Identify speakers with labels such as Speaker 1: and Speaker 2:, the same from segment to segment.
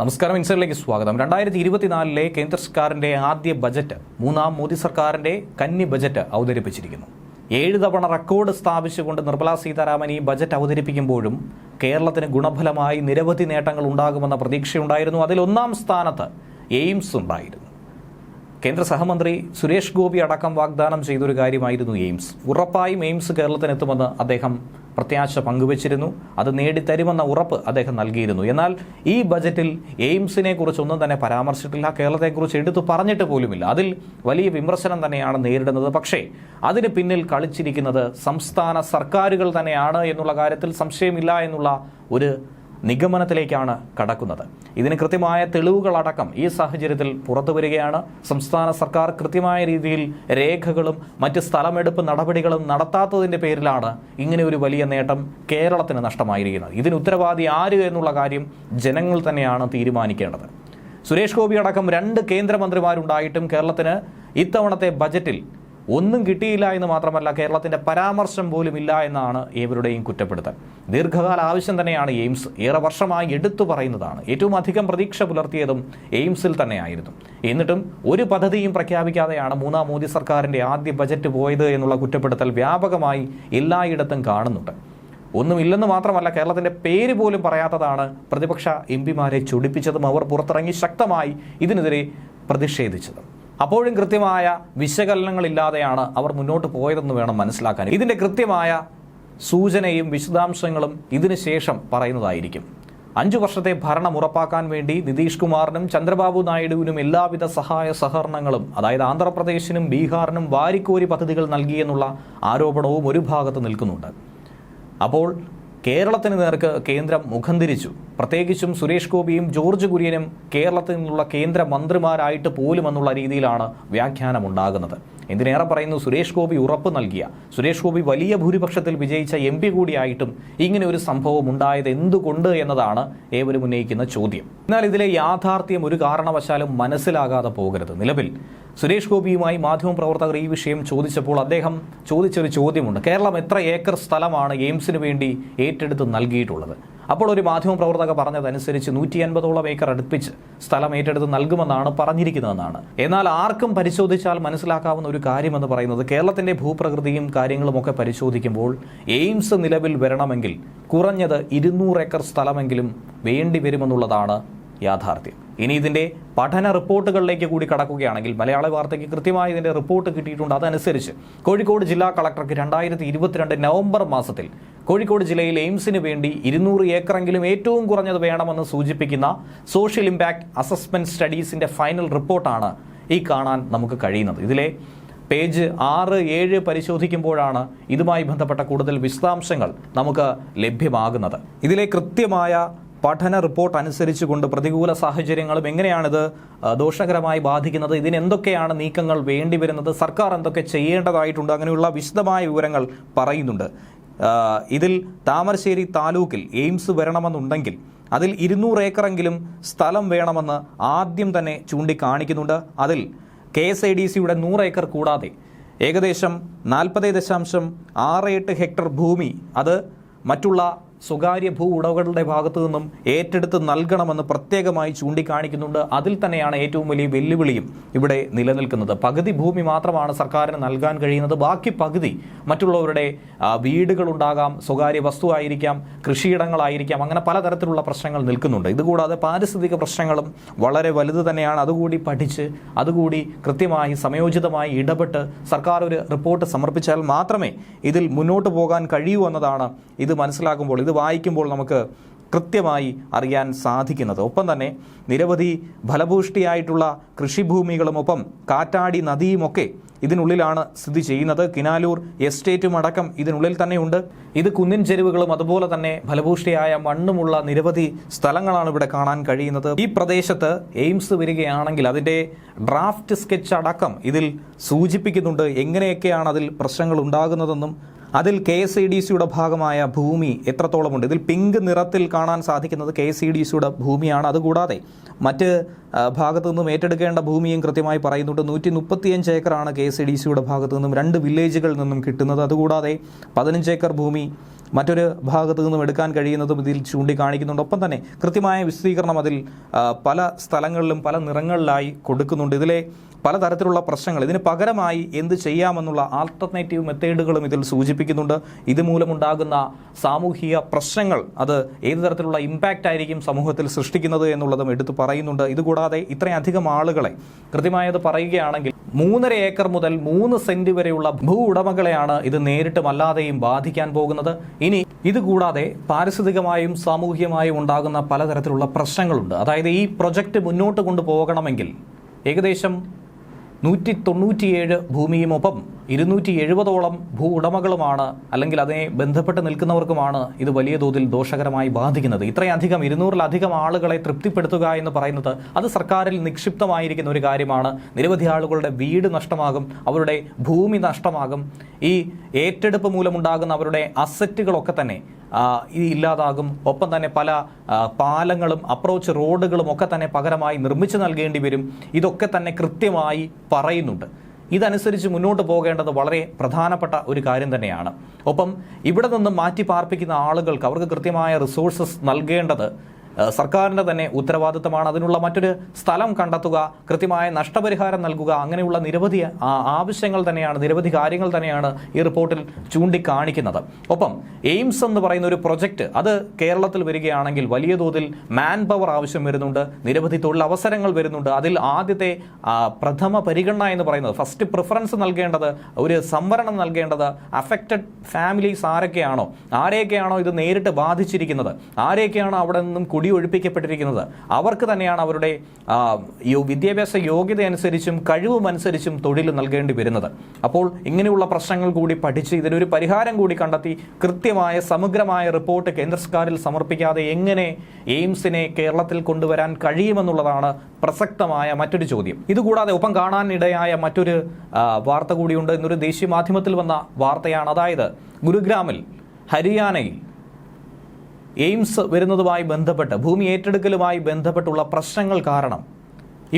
Speaker 1: നമസ്കാരം ഇൻസൈഡിലേക്ക് സ്വാഗതം. രണ്ടായിരത്തി ഇരുപത്തിനാലിലെ കേന്ദ്ര സർക്കാരിന്റെ ആദ്യ ബജറ്റ് മൂന്നാം മോദി സർക്കാരിന്റെ കന്നി ബജറ്റ് അവതരിപ്പിച്ചിരിക്കുന്നു. ഏഴ് തവണ റെക്കോർഡ് സ്ഥാപിച്ചുകൊണ്ട് നിർമ്മലാ സീതാരാമൻ ഈ ബജറ്റ് അവതരിപ്പിക്കുമ്പോഴും കേരളത്തിന് ഗുണഫലമായി നിരവധി നേട്ടങ്ങൾ ഉണ്ടാകുമെന്ന പ്രതീക്ഷയുണ്ടായിരുന്നു. അതിൽ ഒന്നാം സ്ഥാനത്ത് എയിംസ് ഉണ്ടായിരുന്നു. കേന്ദ്ര സഹമന്ത്രി സുരേഷ് ഗോപി അടക്കം വാഗ്ദാനം ചെയ്തൊരു കാര്യമായിരുന്നു എയിംസ്. ഉറപ്പായും എയിംസ് കേരളത്തിനെത്തുമെന്ന് അദ്ദേഹം പ്രത്യാശ പങ്കുവച്ചിരുന്നു. അത് നേടിത്തരുമെന്ന ഉറപ്പ് അദ്ദേഹം നൽകിയിരുന്നു. എന്നാൽ ഈ ബജറ്റിൽ എയിംസിനെ കുറിച്ചൊന്നും തന്നെ പരാമർശിച്ചിട്ടില്ല. കേരളത്തെക്കുറിച്ച് എടുത്തു പറഞ്ഞിട്ട് പോലുമില്ല. അതിൽ വലിയ വിമർശനം തന്നെയാണ് നേരിടുന്നത്. പക്ഷേ അതിന് പിന്നിൽ കളിച്ചിരിക്കുന്നത് സംസ്ഥാന സർക്കാരുകൾ തന്നെയാണ് എന്നുള്ള കാര്യത്തിൽ സംശയമില്ല എന്നുള്ള ഒരു നിഗമനത്തിലേക്കാണ് കടക്കുന്നത്. ഇതിന് കൃത്യമായ തെളിവുകളടക്കം ഈ സാഹചര്യത്തിൽ പുറത്തു വരികയാണ്. സംസ്ഥാന സർക്കാർ കൃത്യമായ രീതിയിൽ രേഖകളും മറ്റ് സ്ഥലമെടുപ്പ് നടപടികളും നടത്താത്തതിന്റെ പേരിലാണ് ഇങ്ങനെ ഒരു വലിയ നേട്ടം കേരളത്തിന് നഷ്ടമായിരിക്കുന്നത്. ഇതിന് ഉത്തരവാദി ആര് എന്നുള്ള കാര്യം ജനങ്ങൾ തന്നെയാണ് തീരുമാനിക്കേണ്ടത്. സുരേഷ് ഗോപി അടക്കം രണ്ട് കേന്ദ്രമന്ത്രിമാരുണ്ടായിട്ടും കേരളത്തിന് ഇത്തവണത്തെ ബജറ്റിൽ ഒന്നും കിട്ടിയില്ല എന്ന് മാത്രമല്ല കേരളത്തിന്റെ പരാമർശം പോലും ഇല്ല എന്നാണ് ഏവരുടെയും കുറ്റപ്പെടുത്തൽ. ദീർഘകാല ആവശ്യം തന്നെയാണ് എയിംസ്. ഏറെ വർഷമായി എടുത്തു പറയുന്നതാണ്. ഏറ്റവും അധികം പ്രതീക്ഷ പുലർത്തിയതും എയിംസിൽ തന്നെയായിരുന്നു. എന്നിട്ടും ഒരു പദ്ധതിയും പ്രഖ്യാപിക്കാതെയാണ് മൂന്നാം മോദി സർക്കാരിന്റെ ആദ്യ ബജറ്റ് പോയത് എന്നുള്ള കുറ്റപ്പെടുത്തൽ വ്യാപകമായി എല്ലായിടത്തും കാണുന്നുണ്ട്. ഒന്നുമില്ലെന്ന് മാത്രമല്ല കേരളത്തിന്റെ പേര് പോലും പറയാത്തതാണ് പ്രതിപക്ഷ എം പിമാരെ ചൊടിപ്പിച്ചതും അവർ പുറത്തിറങ്ങി ശക്തമായി ഇതിനെതിരെ പ്രതിഷേധിച്ചതും. അപ്പോഴും കൃത്യമായ വിശകലനങ്ങളില്ലാതെയാണ് അവർ മുന്നോട്ട് പോയതെന്ന് വേണം മനസ്സിലാക്കാൻ. ഇതിന്റെ കൃത്യമായ സൂചനയും വിശദാംശങ്ങളും ഇതിനു ശേഷം പറയുന്നതായിരിക്കും. അഞ്ചു വർഷത്തെ ഭരണം ഉറപ്പാക്കാൻ വേണ്ടി നിതീഷ് കുമാറിനും ചന്ദ്രബാബു നായിഡുവിനും എല്ലാവിധ സഹായ സഹകരണങ്ങളും അതായത് ആന്ധ്രാപ്രദേശിനും ബീഹാറിനും വാരിക്കോരി പദ്ധതികൾ നൽകിയെന്നുള്ള ആരോപണവും ഒരു ഭാഗത്ത് നിൽക്കുന്നുണ്ട്. അപ്പോൾ കേരളത്തിന് നേർക്ക് കേന്ദ്രം മുഖം തിരിച്ചു പ്രത്യേകിച്ചും സുരേഷ് ഗോപിയും ജോർജ് കുര്യനും കേരളത്തിൽ നിന്നുള്ള കേന്ദ്ര മന്ത്രിമാരായിട്ട് പോലും എന്നുള്ള രീതിയിലാണ് വ്യാഖ്യാനം ഉണ്ടാകുന്നത് എന്തിനേറെ പറയുന്നു സുരേഷ് ഗോപി ഉറപ്പ് നൽകിയ. സുരേഷ് ഗോപി വലിയ ഭൂരിപക്ഷത്തിൽ വിജയിച്ച എം പി കൂടിയായിട്ടും ഇങ്ങനെ ഒരു സംഭവം ഉണ്ടായത് എന്തുകൊണ്ട് എന്നതാണ് ഏവരും ഉന്നയിക്കുന്ന ചോദ്യം. എന്നാൽ ഇതിലെ യാഥാർത്ഥ്യം ഒരു കാരണവശാലും മനസ്സിലാകാതെ പോകരുത്. നിലവിൽ സുരേഷ് ഗോപിയുമായി മാധ്യമപ്രവർത്തകർ ഈ വിഷയം ചോദിച്ചപ്പോൾ അദ്ദേഹം ചോദിച്ചൊരു ചോദ്യമുണ്ട്. കേരളം എത്ര ഏക്കർ സ്ഥലമാണ് എയിംസിന് വേണ്ടി ഏറ്റെടുത്ത് നൽകിയിട്ടുള്ളത്? അപ്പോൾ ഒരു മാധ്യമപ്രവർത്തക പറഞ്ഞതനുസരിച്ച് നൂറ്റി അൻപതോളം ഏക്കർ അടുപ്പിച്ച് സ്ഥലം ഏറ്റെടുത്ത് നൽകുമെന്നാണ് പറഞ്ഞിരിക്കുന്നതെന്നാണ്. എന്നാൽ ആർക്കും പരിശോധിച്ചാൽ മനസ്സിലാക്കാവുന്ന ഒരു കാര്യമെന്ന് പറയുന്നത് കേരളത്തിന്റെ ഭൂപ്രകൃതിയും കാര്യങ്ങളുമൊക്കെ പരിശോധിക്കുമ്പോൾ എയിംസ് നിലവിൽ വരണമെങ്കിൽ കുറഞ്ഞത് ഇരുന്നൂറ് ഏക്കർ സ്ഥലമെങ്കിലും വേണ്ടി വരുമെന്നുള്ളതാണ് യാഥാർത്ഥ്യം. ഇനി ഇതിന്റെ പഠന റിപ്പോർട്ടുകളിലേക്ക് കൂടി കടക്കുകയാണെങ്കിൽ മലയാള വാർത്തയ്ക്ക് കൃത്യമായി ഇതിന്റെ റിപ്പോർട്ട് കിട്ടിയിട്ടുണ്ട്. അതനുസരിച്ച് കോഴിക്കോട് ജില്ലാ കളക്ടർക്ക് രണ്ടായിരത്തി ഇരുപത്തിരണ്ട് നവംബർ മാസത്തിൽ കോഴിക്കോട് ജില്ലയിൽ എയിംസിന് വേണ്ടി ഇരുന്നൂറ് ഏക്കറെങ്കിലും ഏറ്റവും കുറഞ്ഞത് വേണമെന്ന് സൂചിപ്പിക്കുന്ന സോഷ്യൽ ഇമ്പാക്ട് അസസ്മെന്റ് സ്റ്റഡീസിന്റെ ഫൈനൽ റിപ്പോർട്ടാണ് ഈ കാണാൻ നമുക്ക് കഴിയുന്നത്. ഇതിലെ പേജ് ആറ് ഏഴ് പരിശോധിക്കുമ്പോഴാണ് ഇതുമായി ബന്ധപ്പെട്ട കൂടുതൽ വിശദാംശങ്ങൾ നമുക്ക് ലഭ്യമാകുന്നത്. ഇതിലെ കൃത്യമായ പഠന റിപ്പോർട്ട് അനുസരിച്ചുകൊണ്ട് പ്രതികൂല സാഹചര്യങ്ങളും എങ്ങനെയാണിത് ദോഷകരമായി ബാധിക്കുന്നത് ഇതിന് എന്തൊക്കെയാണ് നീക്കങ്ങൾ വേണ്ടിവരുന്നത് സർക്കാർ എന്തൊക്കെ ചെയ്യേണ്ടതായിട്ടുണ്ട് അങ്ങനെയുള്ള വിശദമായ വിവരങ്ങൾ പറയുന്നുണ്ട്. ഇതിൽ താമരശ്ശേരി താലൂക്കിൽ എയിംസ് വരണമെന്നുണ്ടെങ്കിൽ അതിൽ ഇരുന്നൂറ് ഏക്കറെങ്കിലും സ്ഥലം വേണമെന്ന് ആദ്യം തന്നെ ചൂണ്ടിക്കാണിക്കുന്നുണ്ട്. അതിൽ കെ എസ് ഐ ഡി സിയുടെ നൂറ് ഏക്കർ കൂടാതെ ഏകദേശം നാൽപ്പത് ദശാംശം ആറ് എട്ട് ഹെക്ടർ ഭൂമി അത് മറ്റുള്ള സ്വകാര്യ ഭൂ ഉടമകളുടെ ഭാഗത്തു നിന്നും ഏറ്റെടുത്ത് നൽകണമെന്ന് പ്രത്യേകമായി ചൂണ്ടിക്കാണിക്കുന്നുണ്ട്. അതിൽ തന്നെയാണ് ഏറ്റവും വലിയ വെല്ലുവിളിയും ഇവിടെ നിലനിൽക്കുന്നത്. പകുതി ഭൂമി മാത്രമാണ് സർക്കാരിന് നൽകാൻ കഴിയുന്നത്. ബാക്കി പകുതി മറ്റുള്ളവരുടെ വീടുകളുണ്ടാകാം സ്വകാര്യ വസ്തുവായിരിക്കാം കൃഷിയിടങ്ങളായിരിക്കാം അങ്ങനെ പലതരത്തിലുള്ള പ്രശ്നങ്ങൾ നിൽക്കുന്നുണ്ട്. ഇതുകൂടാതെ പാരിസ്ഥിതിക പ്രശ്നങ്ങളും വളരെ വലുത് തന്നെയാണ്. അതുകൂടി പഠിച്ച് അതുകൂടി കൃത്യമായി സമയോചിതമായി ഇടപെട്ട് സർക്കാർ ഒരു റിപ്പോർട്ട് സമർപ്പിച്ചാൽ മാത്രമേ ഇതിൽ മുന്നോട്ട് പോകാൻ കഴിയൂ എന്നതാണ് ഇത് മനസ്സിലാക്കുമ്പോൾ. ഇത് വായിക്കുമ്പോൾ നമുക്ക് കൃത്യമായി അറിയാൻ സാധിക്കുന്നത്. ഒപ്പം തന്നെ നിരവധി ഫലഭൂഷ്ടിയായിട്ടുള്ള കൃഷിഭൂമികളുമൊപ്പം കാറ്റാടി നദിയുമൊക്കെ ഇതിനുള്ളിലാണ് സ്ഥിതി ചെയ്യുന്നത്. കിനാലൂർ എസ്റ്റേറ്റും അടക്കം ഇതിനുള്ളിൽ തന്നെയുണ്ട് ഇത് കുന്നിൻ ചെരുവുകളും അതുപോലെ തന്നെ ഫലഭൂഷ്ടിയായ മണ്ണുമുള്ള നിരവധി സ്ഥലങ്ങളാണ് ഇവിടെ കാണാൻ കഴിയുന്നത്. ഈ പ്രദേശത്ത് എയിംസ് വരികയാണെങ്കിൽ അതിന്റെ ഡ്രാഫ്റ്റ് സ്കെച്ച് അടക്കം ഇതിൽ സൂചിപ്പിക്കുന്നുണ്ട്. എങ്ങനെയൊക്കെയാണ് അതിൽ പ്രശ്നങ്ങൾ ഉണ്ടാകുന്നതെന്നും അതിൽ കെ എസ് ഇ ഡി സിയുടെ ഭാഗമായ ഭൂമി എത്രത്തോളമുണ്ട്? ഇതിൽ പിങ്ക് നിറത്തിൽ കാണാൻ സാധിക്കുന്നത് കെ എസ് ഇ ഡി സിയുടെ ഭൂമിയാണ്. അതുകൂടാതെ മറ്റ് ഭാഗത്തു നിന്നും ഏറ്റെടുക്കേണ്ട ഭൂമിയും കൃത്യമായി പറയുന്നുണ്ട്. നൂറ്റി മുപ്പത്തിയഞ്ച് ഏക്കറാണ് കെ എസ് ഇ ഡി സിയുടെ ഭാഗത്തു നിന്നും രണ്ട് വില്ലേജുകളിൽ നിന്നും കിട്ടുന്നത്. അതുകൂടാതെ പതിനഞ്ച് ഏക്കർ ഭൂമി മറ്റൊരു ഭാഗത്തു നിന്നും എടുക്കാൻ കഴിയുന്നതും ഇതിൽ ചൂണ്ടിക്കാണിക്കുന്നുണ്ട്. ഒപ്പം തന്നെ കൃത്യമായ വിശദീകരണം അതിൽ പല സ്ഥലങ്ങളിലും പല നിറങ്ങളിലായി കൊടുക്കുന്നുണ്ട്. ഇതിലെ പലതരത്തിലുള്ള പ്രശ്നങ്ങൾ. ഇതിന് പകരമായി എന്ത് ചെയ്യാമെന്നുള്ള ആൾട്ടർനേറ്റീവ് മെത്തേഡുകളും ഇതിൽ സൂചിപ്പിക്കുന്നുണ്ട്. ഇതുമൂലമുണ്ടാകുന്ന സാമൂഹിക പ്രശ്നങ്ങൾ അത് ഏത് തരത്തിലുള്ള ഇമ്പാക്റ്റ് ആയിരിക്കും സമൂഹത്തിൽ സൃഷ്ടിക്കുന്നത് എന്നുള്ളതും എടുത്തു പറയുന്നുണ്ട്. ഇതുകൂടാതെ ഇത്രയധികം ആളുകളെ കൃത്യമായത് പറയുകയാണെങ്കിൽ മൂന്നര ഏക്കർ മുതൽ മൂന്ന് സെന്റ് വരെയുള്ള ഭൂ ഉടമകളെയാണ് ഇത് നേരിട്ടും അല്ലാതെയും ബാധിക്കാൻ പോകുന്നത്. ഇനി ഇതുകൂടാതെ പാരിസ്ഥിതികമായും സാമൂഹികമായും ഉണ്ടാകുന്ന പലതരത്തിലുള്ള പ്രശ്നങ്ങളുണ്ട്. അതായത് ഈ പ്രൊജക്റ്റ് മുന്നോട്ട് കൊണ്ടുപോകണമെങ്കിൽ ഏകദേശം നൂറ്റി തൊണ്ണൂറ്റിയേഴ് ഭൂമിയുമൊപ്പം ഇരുന്നൂറ്റി എഴുപതോളം ഭൂ ഉടമകളുമാണ് അല്ലെങ്കിൽ അതിനെ ബന്ധപ്പെട്ട് നിൽക്കുന്നവർക്കുമാണ് ഇത് വലിയ തോതിൽ ദോഷകരമായി ബാധിക്കുന്നത്. ഇത്രയധികം ഇരുന്നൂറിലധികം ആളുകളെ തൃപ്തിപ്പെടുത്തുക എന്ന് പറയുന്നത് അത് സർക്കാരിൽ നിക്ഷിപ്തമായിരിക്കുന്ന ഒരു കാര്യമാണ്. നിരവധി ആളുകളുടെ വീട് നഷ്ടമാകും അവരുടെ ഭൂമി നഷ്ടമാകും. ഈ ഏറ്റെടുപ്പ് മൂലമുണ്ടാകുന്ന അവരുടെ അസറ്റുകളൊക്കെ തന്നെ ഇത് ഇല്ലാതാകും. ഒപ്പം തന്നെ പല പാലങ്ങളും അപ്രോച്ച് റോഡുകളും ഒക്കെ തന്നെ പകരമായി നിർമ്മിച്ചു നൽകേണ്ടി വരും. ഇതൊക്കെ തന്നെ കൃത്യമായി പറയുന്നുണ്ട്. ഇതനുസരിച്ച് മുന്നോട്ട് പോകേണ്ടത് വളരെ പ്രധാനപ്പെട്ട ഒരു കാര്യം തന്നെയാണ്. ഒപ്പം ഇവിടെ നിന്ന് മാറ്റി പാർപ്പിക്കുന്ന ആളുകൾക്ക് അവർക്ക് കൃത്യമായ റിസോഴ്സസ് നൽകേണ്ടത് സർക്കാരിന്റെ തന്നെ ഉത്തരവാദിത്തമാണ് അതിനുള്ള മറ്റൊരു സ്ഥലം കണ്ടെത്തുക കൃത്യമായ നഷ്ടപരിഹാരം നൽകുക അങ്ങനെയുള്ള നിരവധി ആവശ്യങ്ങൾ തന്നെയാണ് നിരവധി കാര്യങ്ങൾ തന്നെയാണ് ഈ റിപ്പോർട്ടിൽ ചൂണ്ടിക്കാണിക്കുന്നത്. ഒപ്പം എയിംസ് എന്ന് പറയുന്ന ഒരു പ്രൊജക്റ്റ് അത് കേരളത്തിൽ വരികയാണെങ്കിൽ വലിയ തോതിൽ മാൻ പവർ ആവശ്യം വരുന്നുണ്ട് നിരവധി തൊഴിലവസരങ്ങൾ വരുന്നുണ്ട്. അതിൽ ആദ്യത്തെ പ്രഥമ പരിഗണന എന്ന് പറയുന്നത് ഫസ്റ്റ് പ്രിഫറൻസ് നൽകേണ്ടത് ഒരു സംവരണം നൽകേണ്ടത് അഫക്റ്റഡ് ഫാമിലീസ് ആരൊക്കെയാണോ ആരെയൊക്കെയാണോ ഇത് നേരിട്ട് ബാധിച്ചിരിക്കുന്നത്? ആരെയൊക്കെയാണോ അവിടെ നിന്നും കുടിയൊഴിപ്പിക്കപ്പെട്ടിരിക്കുന്നത്. അവർക്ക് തന്നെയാണ് അവരുടെ വിദ്യാഭ്യാസ യോഗ്യത അനുസരിച്ചും കഴിവും അനുസരിച്ചും തൊഴിൽ നൽകേണ്ടി വരുന്നത്. അപ്പോൾ ഇങ്ങനെയുള്ള പ്രശ്നങ്ങൾ കൂടി പഠിച്ച് ഇതിനൊരു പരിഹാരം കൂടി കണ്ടെത്തി കൃത്യമായ സമഗ്രമായ റിപ്പോർട്ട് കേന്ദ്ര സർക്കാരിൽ സമർപ്പിക്കാതെ എങ്ങനെ എയിംസിനെ കേരളത്തിൽ കൊണ്ടുവരാൻ കഴിയുമെന്നുള്ളതാണ് പ്രസക്തമായ മറ്റൊരു ചോദ്യം. ഇതുകൂടാതെ ഒപ്പം കാണാനിടയായ മറ്റൊരു വാർത്ത കൂടിയുണ്ട്. ഇന്നൊരു ദേശീയ മാധ്യമത്തിൽ വന്ന വാർത്തയാണ്. അതായത് ഗുരുഗ്രാമിൽ ഹരിയാനയിൽ എയിംസ് വരുന്നതുമായി ബന്ധപ്പെട്ട് ഭൂമി ഏറ്റെടുക്കലുമായി ബന്ധപ്പെട്ടുള്ള പ്രശ്നങ്ങൾ കാരണം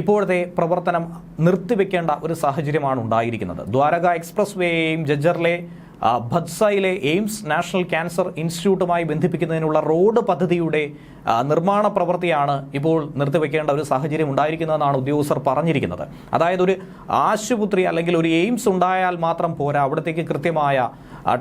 Speaker 1: ഇപ്പോഴത്തെ പ്രവർത്തനം നിർത്തിവെക്കേണ്ട ഒരു സാഹചര്യമാണ് ഉണ്ടായിരിക്കുന്നത്. ദ്വാരക എക്സ്പ്രസ് വേയെയും ജജ്ജറിലെ ഭത്സയിലെ എയിംസ് നാഷണൽ ക്യാൻസർ ഇൻസ്റ്റിറ്റ്യൂട്ടുമായി ബന്ധിപ്പിക്കുന്നതിനുള്ള റോഡ് പദ്ധതിയുടെ നിർമ്മാണ പ്രവൃത്തിയാണ് ഇപ്പോൾ നിർത്തിവെക്കേണ്ട ഒരു സാഹചര്യം ഉണ്ടായിരിക്കുന്നതെന്നാണ് ഉദ്യോഗസ്ഥർ പറഞ്ഞിരിക്കുന്നത്. അതായത് ഒരു ആശുപത്രി അല്ലെങ്കിൽ ഒരു എയിംസ് ഉണ്ടായാൽ മാത്രം പോരാ അവിടത്തേക്ക് കൃത്യമായ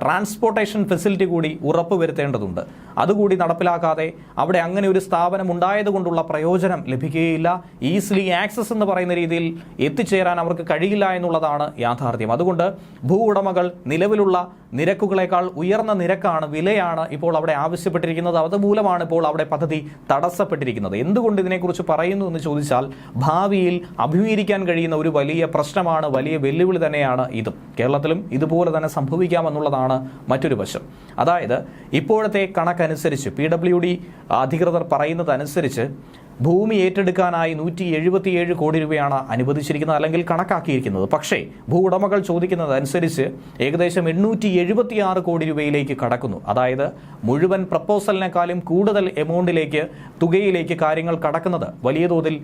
Speaker 1: ട്രാൻസ്പോർട്ടേഷൻ ഫെസിലിറ്റി കൂടി ഉറപ്പ് വരുത്തേണ്ടതുണ്ട്. അതുകൂടി നടപ്പിലാക്കാതെ അവിടെ അങ്ങനെ ഒരു സ്ഥാപനം ഉണ്ടായതുകൊണ്ടുള്ള പ്രയോജനം ലഭിക്കുകയില്ല. ഈസിലി ആക്സസ് എന്ന് പറയുന്ന രീതിയിൽ എത്തിച്ചേരാൻ അവർക്ക് കഴിയില്ല എന്നുള്ളതാണ് യാഥാർത്ഥ്യം. അതുകൊണ്ട് ഭൂ ഉടമകൾ നിലവിലുള്ള നിരക്കുകളേക്കാൾ ഉയർന്ന നിരക്കാണ് വിലയാണ് ഇപ്പോൾ അവിടെ ആവശ്യപ്പെട്ടിരിക്കുന്നത്. അതുമൂലമാണ് ഇപ്പോൾ അവിടെ പദ്ധതി തടസ്സപ്പെട്ടിരിക്കുന്നത്. എന്തുകൊണ്ട് ഇതിനെക്കുറിച്ച് പറയുന്നു എന്ന് ചോദിച്ചാൽ ഭാവിയിൽ അഭിമുഖീകരിക്കാൻ കഴിയുന്ന ഒരു വലിയ പ്രശ്നമാണ് വലിയ വെല്ലുവിളി തന്നെയാണ് ഇതും. കേരളത്തിലും ഇതുപോലെ തന്നെ സംഭവിക്കാമെന്നുള്ളതാണ് മറ്റൊരു വശം. അതായത് ഇപ്പോഴത്തെ കണക്കനുസരിച്ച് പി ഡബ്ല്യു ഡി അധികൃതർ പറയുന്നതനുസരിച്ച് ഭൂമി ഏറ്റെടുക്കാനായി നൂറ്റി എഴുപത്തിയേഴ് കോടി രൂപയാണ് അനുവദിച്ചിരിക്കുന്നത് അല്ലെങ്കിൽ കണക്കാക്കിയിരിക്കുന്നത്. പക്ഷേ ഭൂ ഉടമകൾ ചോദിക്കുന്നത് അനുസരിച്ച് ഏകദേശം എണ്ണൂറ്റി എഴുപത്തിയാറ് കോടി രൂപയിലേക്ക് കടക്കുന്നു. അതായത് മുഴുവൻ പ്രപ്പോസലിനേക്കാളും കൂടുതൽ എമൗണ്ടിലേക്ക് തുകയിലേക്ക് കാര്യങ്ങൾ കടക്കുന്നത് വലിയ തോതിൽ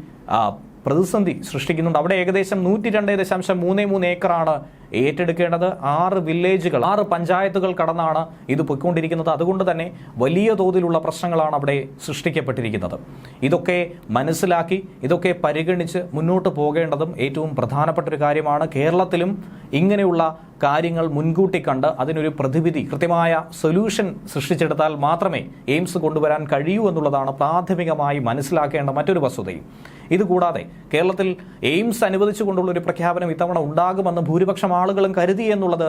Speaker 1: പ്രതിസന്ധി സൃഷ്ടിക്കുന്നുണ്ട്. അവിടെ ഏകദേശം നൂറ്റി രണ്ട് ദശാംശം മൂന്ന് മൂന്ന് ഏക്കറാണ് ഏറ്റെടുക്കേണ്ടത് ആറ് വില്ലേജുകൾ ആറ് പഞ്ചായത്തുകൾ കടന്നാണ് ഇത് പൊയ്ക്കൊണ്ടിരിക്കുന്നത്. അതുകൊണ്ട് തന്നെ വലിയ തോതിലുള്ള പ്രശ്നങ്ങളാണ് അവിടെ സൃഷ്ടിക്കപ്പെട്ടിരിക്കുന്നത്. ഇതൊക്കെ മനസ്സിലാക്കി ഇതൊക്കെ പരിഗണിച്ച് മുന്നോട്ട് പോകേണ്ടതും ഏറ്റവും പ്രധാനപ്പെട്ട ഒരു കാര്യമാണ്. കേരളത്തിലും ഇങ്ങനെയുള്ള കാര്യങ്ങൾ മുൻകൂട്ടി കണ്ട് അതിനൊരു പ്രതിവിധി കൃത്യമായ സൊല്യൂഷൻ സൃഷ്ടിച്ചെടുത്താൽ മാത്രമേ എയിംസ് കൊണ്ടുവരാൻ കഴിയൂ എന്നുള്ളതാണ് പ്രാഥമികമായി മനസ്സിലാക്കേണ്ട മറ്റൊരു വസ്തുതയും. ഇതുകൂടാതെ കേരളത്തിൽ എയിംസ് അനുവദിച്ചുകൊണ്ടുള്ള ഒരു പ്രഖ്യാപനം ഇത്തവണ ഉണ്ടാകുമെന്ന് ഭൂരിപക്ഷം ആളുകളും കരുതി എന്നുള്ളത്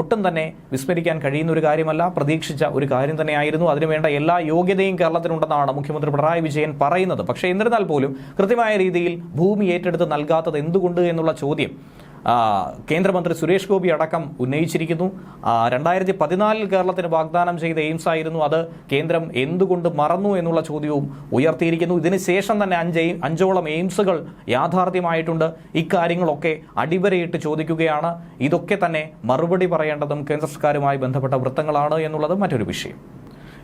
Speaker 1: ഒട്ടും തന്നെ വിസ്മരിക്കാൻ കഴിയുന്ന ഒരു കാര്യമല്ല. പ്രതീക്ഷിച്ച ഒരു കാര്യം തന്നെയായിരുന്നു. അതിനുവേണ്ട എല്ലാ യോഗ്യതയും കേരളത്തിനുണ്ടെന്നാണ് മുഖ്യമന്ത്രി പിണറായി വിജയൻ പറയുന്നത്. പക്ഷേ എന്നിരുന്നാൽ പോലും കൃത്യമായ രീതിയിൽ ഭൂമി ഏറ്റെടുത്ത് നൽകാത്തത് എന്തുകൊണ്ട് എന്നുള്ള ചോദ്യം കേന്ദ്രമന്ത്രി സുരേഷ് ഗോപി അടക്കം ഉന്നയിച്ചിരിക്കുന്നു. രണ്ടായിരത്തി പതിനാലിൽ കേരളത്തിന് വാഗ്ദാനം ചെയ്ത എയിംസ് ആയിരുന്നു അത്. കേന്ദ്രം എന്തുകൊണ്ട് മറന്നു എന്നുള്ള ചോദ്യവും ഉയർത്തിയിരിക്കുന്നു. ഇതിന് ശേഷം തന്നെ അഞ്ച് അഞ്ചോളം എയിംസുകൾ യാഥാർത്ഥ്യമായിട്ടുണ്ട്. ഇക്കാര്യങ്ങളൊക്കെ അടിവരയിട്ട് ചോദിക്കുകയാണ്. ഇതൊക്കെ തന്നെ മറുപടി പറയേണ്ടതും കേന്ദ്ര സർക്കാരുമായി ബന്ധപ്പെട്ട വൃത്തങ്ങളാണ് എന്നുള്ളത് മറ്റൊരു വിഷയം.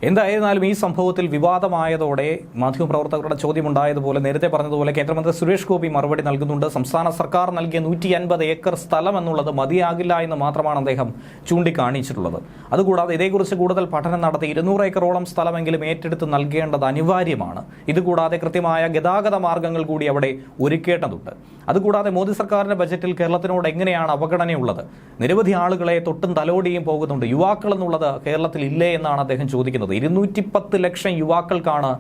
Speaker 1: എന്തായിരുന്നാലും ഈ സംഭവത്തിൽ വിവാദമായതോടെ മാധ്യമപ്രവർത്തകരുടെ ചോദ്യമുണ്ടായതുപോലെ നേരത്തെ പറഞ്ഞതുപോലെ കേന്ദ്രമന്ത്രി സുരേഷ് ഗോപി മറുപടി നൽകുന്നുണ്ട്. സംസ്ഥാന സർക്കാർ നൽകിയ നൂറ്റി അൻപത് ഏക്കർ സ്ഥലം എന്നുള്ളത് മതിയാകില്ല എന്ന് മാത്രമാണ് അദ്ദേഹം ചൂണ്ടിക്കാണിച്ചിട്ടുള്ളത്. അതുകൂടാതെ ഇതേക്കുറിച്ച് കൂടുതൽ പഠനം നടത്തി ഇരുന്നൂറ് ഏക്കറോളം സ്ഥലമെങ്കിലും ഏറ്റെടുത്ത് നൽകേണ്ടത് അനിവാര്യമാണ്. ഇതുകൂടാതെ കൃത്യമായ ഗതാഗത മാർഗങ്ങൾ കൂടി അവിടെ ഒരുക്കേണ്ടതുണ്ട്. അതുകൂടാതെ മോദി സർക്കാരിന്റെ ബജറ്റിൽ കേരളത്തിനോട് എങ്ങനെയാണ് അവഗണനയുള്ളത്? നിരവധി ആളുകളെ തൊട്ടും തലോടിയും പോകുന്നുണ്ട്. യുവാക്കൾ എന്നുള്ളത് കേരളത്തിൽ ഇല്ലേ എന്നാണ് അദ്ദേഹം ചോദിക്കുന്നത്. ഇരുന്നൂറ്റി പത്ത് ലക്ഷം യുവാക്കൾക്കാണ്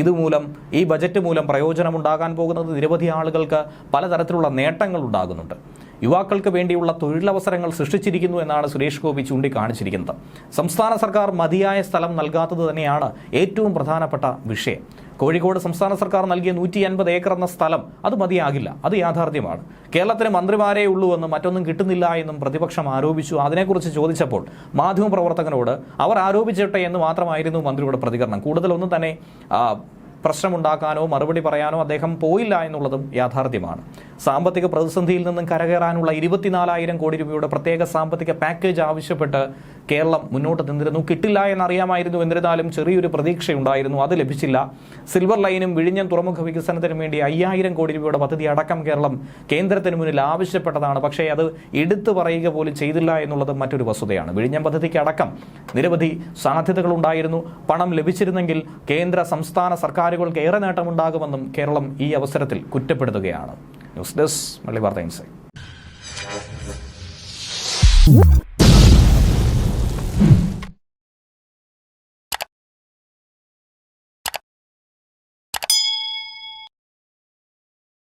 Speaker 1: ഇതുമൂലം ഈ ബജറ്റ് മൂലം പ്രയോജനമുണ്ടാകാൻ പോകുന്നത്. നിരവധി ആളുകൾക്ക് പലതരത്തിലുള്ള നേട്ടങ്ങൾ ഉണ്ടാകുന്നുണ്ട്. യുവാക്കൾക്ക് വേണ്ടിയുള്ള തൊഴിലവസരങ്ങൾ സൃഷ്ടിച്ചിരിക്കുന്നു എന്നാണ് സുരേഷ് ഗോപി ചൂണ്ടിക്കാണിച്ചിരിക്കുന്നത്. സംസ്ഥാന സർക്കാർ മതിയായ സ്ഥലം നൽകാത്തത് തന്നെയാണ് ഏറ്റവും പ്രധാനപ്പെട്ട വിഷയം. കോഴിക്കോട് സംസ്ഥാന സർക്കാർ നൽകിയ നൂറ്റി അൻപത് ഏക്കർ എന്ന സ്ഥലം അത് മതിയാകില്ല. അത് യാഥാർത്ഥ്യമാണ്. കേരളത്തിന് മന്ത്രിമാരേ ഉള്ളൂ മറ്റൊന്നും കിട്ടുന്നില്ല എന്നും പ്രതിപക്ഷം ആരോപിച്ചു. അതിനെക്കുറിച്ച് ചോദിച്ചപ്പോൾ മാധ്യമപ്രവർത്തകനോട് അവർ ആരോപിച്ചിട്ടെ എന്ന് മാത്രമായിരുന്നു മന്ത്രിയുടെ പ്രതികരണം. കൂടുതലൊന്നും തന്നെ പ്രശ്നമുണ്ടാക്കാനോ മറുപടി പറയാനോ അദ്ദേഹം പോയില്ല എന്നുള്ളതും യാഥാർത്ഥ്യമാണ്. സാമ്പത്തിക പ്രതിസന്ധിയിൽ നിന്നും കരകയറാനുള്ള ഇരുപത്തിനാലായിരം കോടി രൂപയുടെ പ്രത്യേക സാമ്പത്തിക പാക്കേജ് ആവശ്യപ്പെട്ട് കേരളം മുന്നോട്ട് നിന്നിരുന്നു. കിട്ടില്ല എന്നറിയാമായിരുന്നു. എന്നിരുന്നാലും ചെറിയൊരു പ്രതീക്ഷയുണ്ടായിരുന്നു. അത് ലഭിച്ചില്ല. സിൽവർ ലൈനും വിഴിഞ്ഞം തുറമുഖ വികസനത്തിനും വേണ്ടി അയ്യായിരം കോടി രൂപയുടെ പദ്ധതി അടക്കം കേരളം കേന്ദ്രത്തിന് മുന്നിൽ ആവശ്യപ്പെട്ടതാണ്. പക്ഷേ അത് എടുത്തു പറയുക പോലും ചെയ്തില്ല എന്നുള്ളത് മറ്റൊരു വസ്തുതയാണ്. വിഴിഞ്ഞം പദ്ധതിക്ക് അടക്കം നിരവധി സാധ്യതകളുണ്ടായിരുന്നു പണം ലഭിച്ചിരുന്നെങ്കിൽ കേന്ദ്ര സംസ്ഥാന സർക്കാരുകൾക്ക് ഏറെ നേട്ടമുണ്ടാകുമെന്നും കേരളം ഈ അവസരത്തിൽ കുറ്റപ്പെടുത്തുകയാണ്. ന്യൂസ് ഡെസ്ക് മള്ളി വാർത്ത ഇൻസൈറ്റ്